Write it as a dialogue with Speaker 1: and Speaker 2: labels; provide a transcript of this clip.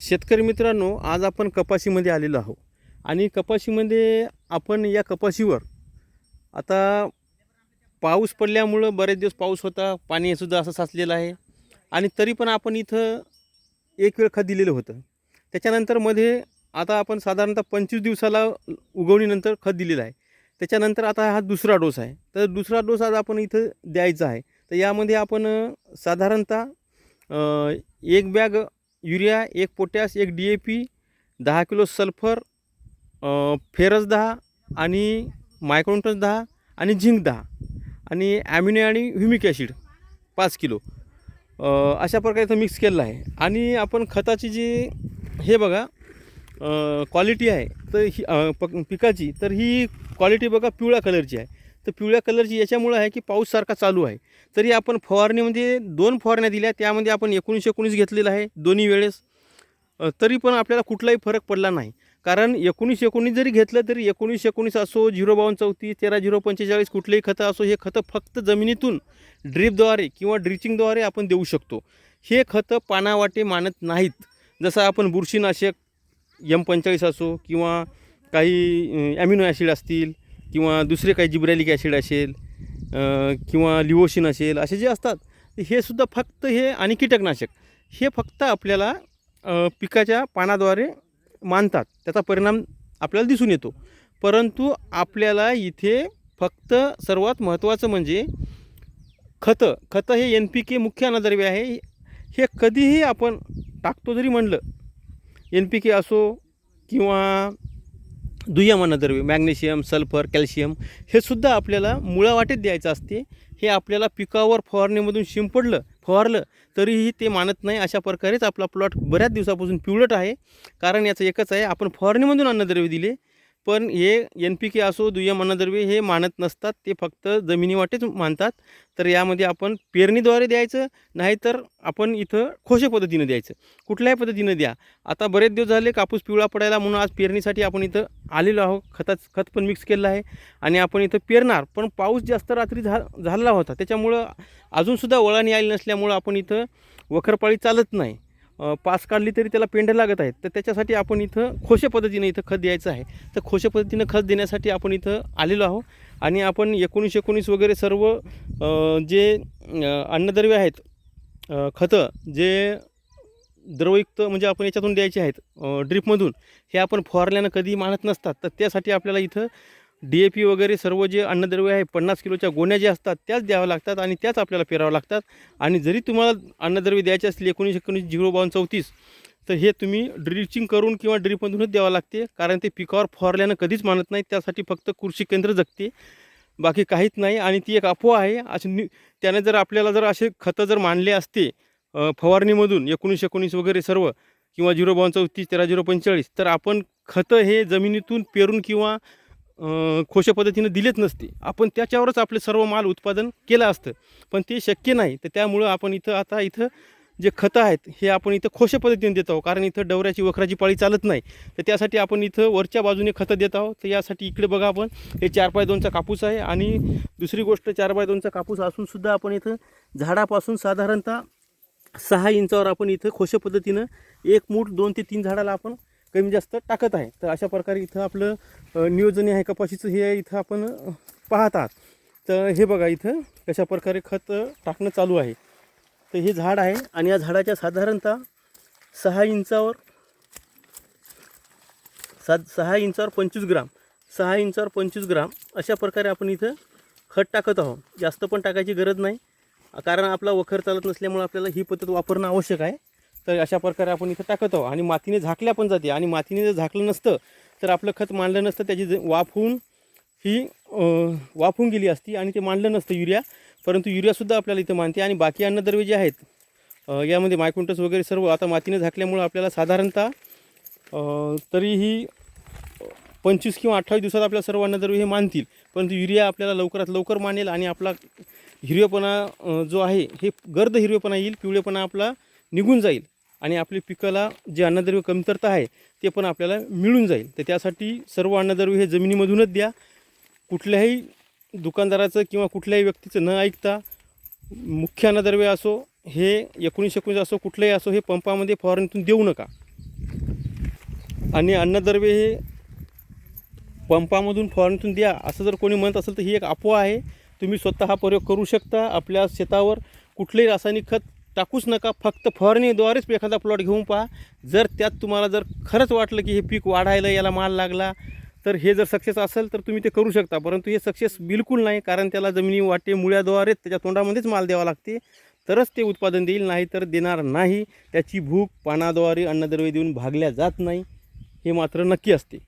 Speaker 1: शेतकरी मित्रांनो आज आपण कपाशीमध्ये आलेलो आहोत. आणि कपाशीमध्ये आपण या कपाशीवर आता पाऊस पडल्यामुळं बरेच दिवस पाऊस होता पाणीसुद्धा असं साचलेलं आहे. आणि तरी पण आपण इथं एक वेळ खत दिलेलं होतं. त्याच्यानंतरमध्ये आता आपण साधारणतः पंचवीस दिवसाला उगवणीनंतर खत दिलेलं आहे. त्याच्यानंतर आता हा दुसरा डोस आहे. तर दुसरा डोस आज आपण इथं द्यायचा आहे. तर यामध्ये आपण साधारणतः एक बॅग युरिया एक पोटॅश एक डी ए पी दहा किलो सल्फर फेरस दहा आणि मायक्रोन्टस दहा आणि झिंक दहा आणि ॲम्युने आणि ह्युमिक ॲसिड पाच किलो. अशा प्रकारे इथं मिक्स केलेलं आहे. आणि आपण खताची जी हे बघा क्वालिटी आहे तर ही पक पिकाची तर ही क्वालिटी बघा पिवळ्या कलरची आहे. तर पिवळ्या कलरची याच्यामुळं आहे की पाऊस सारखा चालू आहे. तरी आपण फवारणीमध्ये म्हणजे दोन फवारण्या दिल्या त्यामध्ये आपण एकोणीसशे एकोणीस घेतलेलं आहे दोन्ही वेळेस. तरी पण आपल्याला कुठलाही फरक पडला नाही. कारण एकोणीस एकोणीस जरी घेतलं तरी एकोणीस एकोणीस असो झिरो बावन्न चौतीस तेरा झिरो पंचेचाळीस कुठलेही खतं असो हे खतं फक्त जमिनीतून ड्रीपद्वारे किंवा ड्रिचिंगद्वारे आपण देऊ शकतो. हे खतं पानावाटे मानत नाहीत. जसं आपण बुरशीनाशक यम पंचेचाळीस असो किंवा काही ॲमिनो ॲसिड असतील किंवा दुसरे काही जिब्रॅलिक ॲसिड असेल किंवा लिओशिन असेल असे जे असतात हे सुद्धा फक्त हे आणि कीटकनाशक हे फक्त आपल्याला पिकाच्या पानाद्वारे मानतात. त्याचा परिणाम आपल्याला दिसून येतो. परंतु आपल्याला इथे फक्त सर्वात महत्त्वाचं म्हणजे खतं. खतं हे एन पी के मुख्य अन्नद्रव्य आहे. हे कधीही आपण टाकतो जरी म्हणलं एन पी के असो किंवा दुय्यम अन्नद्रव्य मॅग्नेशियम सल्फर कॅल्शियम हे सुद्धा आपल्याला मुळावाटेत द्यायचं असते. हे आपल्याला पिकावर फवारणीमधून शिंपडलं फवारलं तरीही ते मानत नाही. अशा प्रकारेच आपला प्लॉट बऱ्याच दिवसापासून पिवळट आहे. कारण याचं एकच आहे आपण फवारणीमधून अन्नद्रव्य दिले पण हे एन पी के असो दुय्यम अन्नद्रव्य हे मानत नसतात. ते फक्त जमिनीवाटेच मानतात. तर यामध्ये आपण पेरणीद्वारे द्यायचं नाहीतर आपण इथं खोशे पद्धतीनं द्यायचं. कुठल्याही पद्धतीनं द्या. आता बरेच दिवस झाले कापूस पिवळा पडायला म्हणून आज पेरणीसाठी आपण इथं आलेलो आहोत. खताच खत पण मिक्स केलं आहे आणि आपण इथं पेरणार. पण पाऊस जास्त रात्री झा झालेला होता. त्याच्यामुळं अजूनसुद्धा वळण आली नसल्यामुळं आपण इथं वखरपाळी चालत नाही. पास काढली तरी त्याला पेंढे लागत आहेत. तर त्याच्यासाठी आपण इथं खोशे पद्धतीनं इथं खत द्यायचं आहे. तर खोशे पद्धतीनं खत देण्यासाठी आपण इथं आलेलो आहोत. आणि आपण एकोणीस एकोणीस वगैरे सर्व जे अन्नद्रव्य आहेत खतं जे द्रवयुक्त म्हणजे आपण याच्यातून द्यायचे आहेत ड्रिपमधून ड्रीपमधून हे आपण फवारल्यानं कधी मानत नसतात. तर त्यासाठी आपल्याला इथं डी ए पी वगैरे सर्व जे अन्नद्रव्य आहे पन्नास किलोच्या गोण्या ज्या असतात त्याच द्याव्या लागतात आणि त्याच आपल्याला पेराव्या लागतात. आणि जरी तुम्हाला अन्नद्रव्य द्यायचे असले एकोणीस एकोणीस झिरो बावन्न चौतीस तर हे तुम्ही ड्रिचिंग करून किंवा ड्रिपमधूनच द्यावं लागते. कारण ते पिकावर फवारल्यानं कधीच मानत नाही त्यासाठी फक्त कृषी केंद्र जगते. बाकी काहीच नाही आणि ती एक अफवा आहे. अशी नि त्याने जर आपल्याला जर असे खतं जर मानले असते फवारणीमधून एकोणीस एकोणीस वगैरे सर्व किंवा झिरो बावन्न चौतीस तेरा झिरो पंचेचाळीस तर आपण खतं हे जमिनीतून पेरून किंवा खोशा पद्धतीनं दिलेच नसते. आपण त्याच्यावरच आपले सर्व माल उत्पादन केलं असतं. पण ते शक्य नाही. तर त्यामुळं आपण इथं आता इथं जे खतं आहेत हे आपण इथं खोशा पद्धतीने देत आहोत. कारण इथं डवऱ्याची वखराची पाळी चालत नाही. तर त्यासाठी आपण इथं वरच्या बाजूने खतं देत आहोत. तर यासाठी इकडे बघा आपण हे चार बाय दोनचा कापूस आहे. आणि दुसरी गोष्ट चार बाय दोनचा कापूस असूनसुद्धा आपण इथं झाडापासून साधारणतः सहा इंचावर आपण इथं खोशा पद्धतीनं एक मूठ दोन ते तीन झाडाला आपण कमी जास्त टाकत आहे. तर अशा प्रकारे इथं आपलं नियोजन आहे कपाशीचं हे इथं आपण पाहत आहात. तर हे बघा इथं कशा प्रकारे खत टाकणं चालू आहे. तर हे झाड आहे आणि या झाडाच्या साधारणतः सहा इंचावर सात सहा इंचावर पंचवीस ग्राम सहा इंचावर पंचवीस ग्राम अशा प्रकारे आपण इथं खत टाकत आहोत. जास्त पण टाकायची गरज नाही. कारण आपला वखर चालत नसल्यामुळे आपल्याला ही पद्धत वापरणं आवश्यक आहे. तर अशा प्रकारे आपण इथं टाकत आहोत. आणि मातीने झाकल्या पण जाते. आणि मातीने जर झाकलं नसतं तर आपलं खत मांडलं नसतं त्याची वाफ होऊन ही वाफ होऊन गेली असती आणि ते मांडलं नसतं युरिया. परंतु युरियासुद्धा आपल्याला इथं मानते. आणि बाकी अन्नद्रव्य जे आहेत यामध्ये मायकुंटस वगैरे सर्व आता मातीने झाकल्यामुळं आपल्याला साधारणतः तरीही पंचवीस किंवा अठ्ठावीस दिवसात आपल्या सर्व अन्नद्रव्य हे मानतील. परंतु युरिया आपल्याला लवकरात लवकर मानेल आणि आपला हिरवेपणा जो आहे हे गर्द हिरवेपणा येईल. पिवळेपणा आपला निघून जाईल. आणि आपली पिकाला जे अन्नद्रव्य कमतरता आहे ते पण आपल्याला मिळून जाईल. तर त्यासाठी सर्व अन्नद्रव्य हे जमिनीमधूनच द्या. कुठल्याही दुकानदाराचं किंवा कुठल्याही व्यक्तीचं न ऐकता मुख्य अन्नद्रव्य असो हे एकोणीसशे एकोणीस असो कुठलंही असो हे पंपामध्ये फवारणीतून देऊ नका. आणि अन्नद्रव्य हे पंपामधून फवारणीतून द्या. असं जर कोणी म्हणत असेल तर ही एक अफवा आहे. तुम्ही स्वतः हा प्रयोग करू शकता. आपल्या शेतावर कुठलेही रासायनिक खत टाकूच नका. फक्त फवारणीद्वारेच एखादा प्लॉट घेऊन पहा. जर त्यात तुम्हाला जर खरंच वाटलं की हे पीक वाढायला याला माल लागला तर हे जर सक्सेस असेल तर तुम्ही ते करू शकता. परंतु हे सक्सेस बिलकुल नाही कारण त्याला जमिनी वाटे मुळ्याद्वारेच त्याच्या तोंडामध्येच माल द्यावा लागते. तरच ते उत्पादन देईल नाही तर देणार नाही. त्याची भूक पानाद्वारे अन्नद्रव्य देऊन भागल्या जात नाही. हे मात्र नक्की असते.